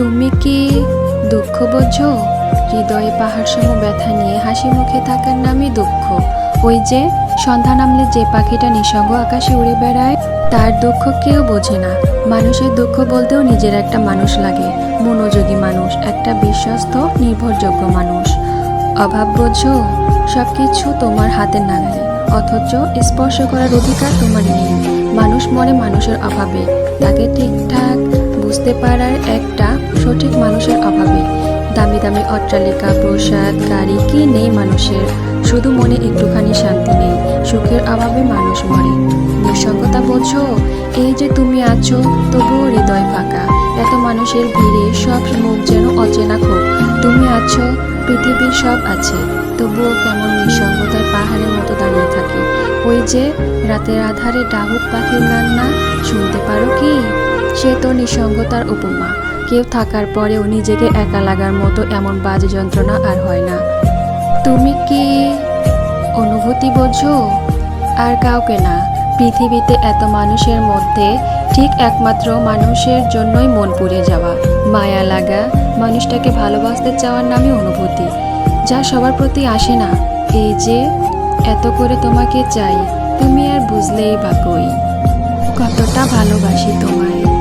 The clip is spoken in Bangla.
তুমি কি দুঃখ বোঝো? হৃদয়ে পাহাড়সম ব্যথা নিয়ে হাসি মুখে থাকার নামই দুঃখ। ওই যে সন্ধ্যা নামলে যে পাখিটা নিঃসঙ্গ আকাশে উড়ে বেড়ায়, তার দুঃখ কেউ বোঝে না। মানুষের দুঃখ বলতেও নিজের একটা মানুষ লাগে, মনোযোগী মানুষ, একটা বিশ্বস্ত, নির্ভরযোগ্য মানুষ। অভাব বোঝো সব কিছু তোমার হাতের নাগালে, অথচ স্পর্শ করার অধিকার তোমার নেই। মানুষ মরে মানুষের অভাবে, তাকে ঠিকঠাক বুঝতে পারার একটা সঠিক মানুষের অভাবে। দামি দামি অট্টালিকা প্রসাদ গাড়ি কি নেই মানুষের? শুধু মনে একটুখানি শান্তি নেই, সুখের অভাবে মানুষ মরে। নিঃসঙ্গতা বোঝো, এই যে তুমি আছো, তবুও হৃদয় ফাঁকা। এত মানুষের ভিড়ে সব মুখ যেন অচেনা খুব তুমি আছো, পৃথিবীর সব আছে, তবুও কেমন নিঃসঙ্গতায় পাহাড়ের মতো দাঁড়িয়ে থাকে। ওই যে রাতের আধারে ডাহুক পাখির কান্না, শুনতে পারো কি? সে তো নিঃসঙ্গতার উপমা। কেউ থাকার পরেও নিজেকে একা লাগার মতো এমন বাজে যন্ত্রণা আর হয় না। তুমি কি অনুভূতি বোঝো? আর কাউকে না। পৃথিবীতে এত মানুষের মধ্যে ঠিক একমাত্র মানুষের জন্যই মন পুড়ে যাওয়া। মায়া লাগা মানুষটাকে ভালোবাসতে চাওয়ার নামই অনুভূতি। যা সবার প্রতি আসে না। এই যে, এত করে তোমাকে চাই, তুমি আর বুঝলেই বা কই। কতটা ভালোবাসি তোমায়।